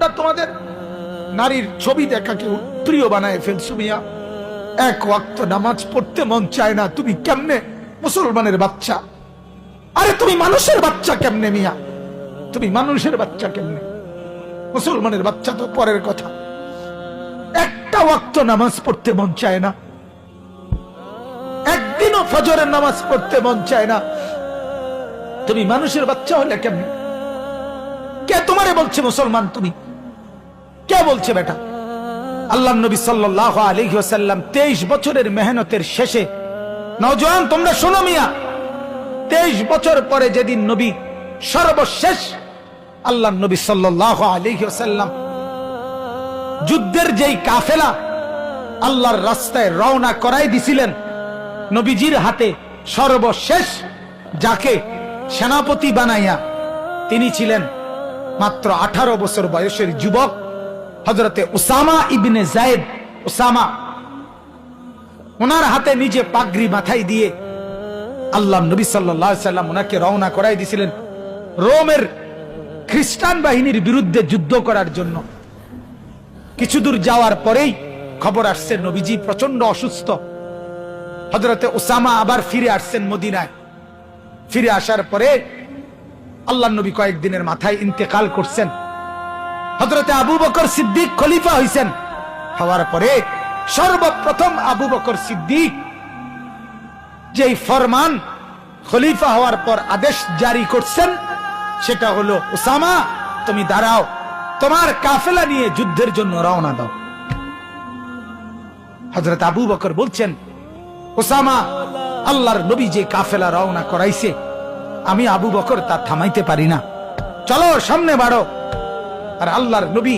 তোমরা তোমাদের নারীর ছবি দেখাকে প্রিয় বানায় ফেলছো মিয়া। এক ওয়াক্ত নামাজ পড়তে মন চায় না, তুমি কেমনে মুসলমানের বাচ্চা? আরে তুমি মানুষের বাচ্চা কেমনে মিয়া? তুমি মানুষের বাচ্চা কেমনে? মুসলমানের বাচ্চা তো পরের কথা। একটা ওয়াক্ত নামাজ পড়তে মন চায় না। একদিনও ফজরের নামাজ পড়তে মন চায় না। তুমি মানুষের বাচ্চা হলে কেমনে? কে তোমারে বলছে মুসলমান তুমি? কে বলছে বেটা? আল্লাহ নবী সাল্লাহ আলহি তেইশ বছরের মেহনতের শেষে, নওজোয়ান, তোমরা শোনো মিয়া, তেইশ বছর পরে যেদিন নবী সর্বশেষ আল্লাহ নবী সাল্লাহ আলহি যুদ্ধের যেই কাফেলা আল্লাহর রাস্তায় রওনা করাই দিছিলেন নবীজির হাতে সর্বশেষ, যাকে সেনাপতি বানাইয়া তিনি ছিলেন মাত্র আঠারো বছর বয়সের যুবক হজরতে ওসামা ইবনে জায়েদ উসামা ওনার হাতে নিজে পাগড়ি মাথায় দিয়ে আল্লাহ নবী সাল্লাম ওনাকে রওনা করাই দিছিলেন রোমের খ্রিস্টান বাহিনীর বিরুদ্ধে যুদ্ধ করার জন্য। কিছু দূর যাওয়ার পরেই খবর আসছে, নবীজি প্রচণ্ড অসুস্থ। হজরতে ওসামা আবার ফিরে আসছেন মদিনায়। ফিরে আসার পরে আল্লাহ নবী কয়েকদিনের মাথায় ইন্তেকাল করছেন। হজরতে আবু বকর সিদ্দিক খলিফা হয়েছেন হওয়ার পরে সর্বপ্রথম আবু বকর সিদ্দিক যেই ফরমান খলিফা হওয়ার পর আদেশ জারি করছেন, সেটা হলো ওসামা তুমি দাঁড়াও, তোমার কাফেলা নিয়ে যুদ্ধের জন্য রওনা দাও। হজরত আবু বকর বলছেন ওসামা আল্লাহর নবী যে কাফেলা রওনা করাইছে, আমি আবু বকর তা থামাইতে পারি না। চলো, সামনে বাড়ো। আর আল্লাহর নবী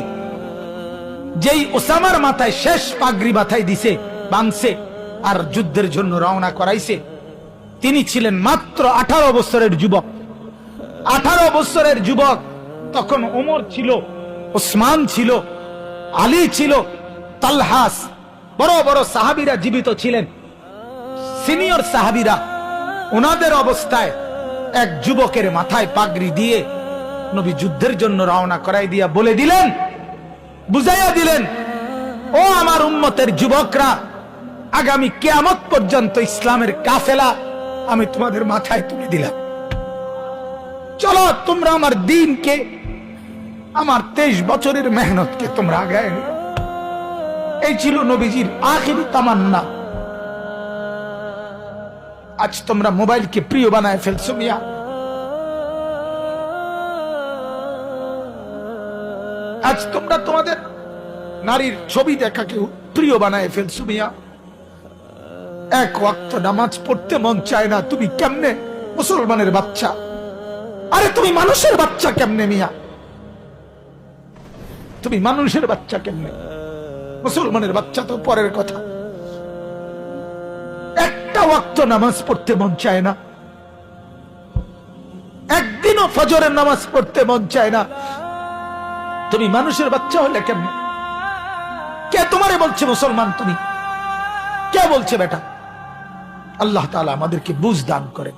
যেই ওসামার মাথায় শেষ পাগড়ি মাথায় দিছে বাংছে আর যুদ্ধের জন্য রওনা করাইছে, তিনি ছিলেন মাত্র আঠারো বছরের যুবক। আঠারো বছরের যুবক তখন ওমর ছিল, ওসমান ছিল, আলী ছিল, তালহাস, বড় বড় সাহাবিরা জীবিত ছিলেন। সিনিয়র সাহাবিরা ওনাদের অবস্থায় এক যুবকের মাথায় পাগড়ি দিয়ে নবী যুদ্ধের জন্য রওনা করাই দিয়া বলে দিলেন, বুঝাইয়া দিলেন, ও আমার উম্মতের যুবকরা, আগামী কেয়ামত পর্যন্ত ইসলামের কাফেলা আমি তোমাদের মাথায় তুলে দিলাম। চলো তোমরা আমার দিনকে, আমার তেইশ বছরের মেহনতকে তোমরা আগায়। এই ছিল নবীজির আখিরি তামান্না। আজ তোমরা মোবাইলকে প্রিয় বানায় ফেলছো মিয়া। আজ তোমরা তোমাদের নারীর ছবি দেখাকে প্রিয় বানায় ফেলছো মিয়া? এক ওয়াক্ত নামাজ পড়তে মন চায় না, তুমি কেমনে মুসলমানের বাচ্চা? আরে তুমি মানুষের বাচ্চা কেমনে মিয়া? তুমি মানুষের বাচ্চা কেমনে? মুসলমানের বাচ্চা তো পরের কথা। একটা ওয়াক্ত নামাজ পড়তে মন চায় না। একদিনও ফজরের নামাজ পড়তে মন চায় না। তুমি মানুষের বাচ্চা হলে কেমন? কে তোমারে বলছে মুসলমান তুমি? কে বলছে বেটা? আল্লাহ তালা আমাদেরকে বুঝ দান করেন।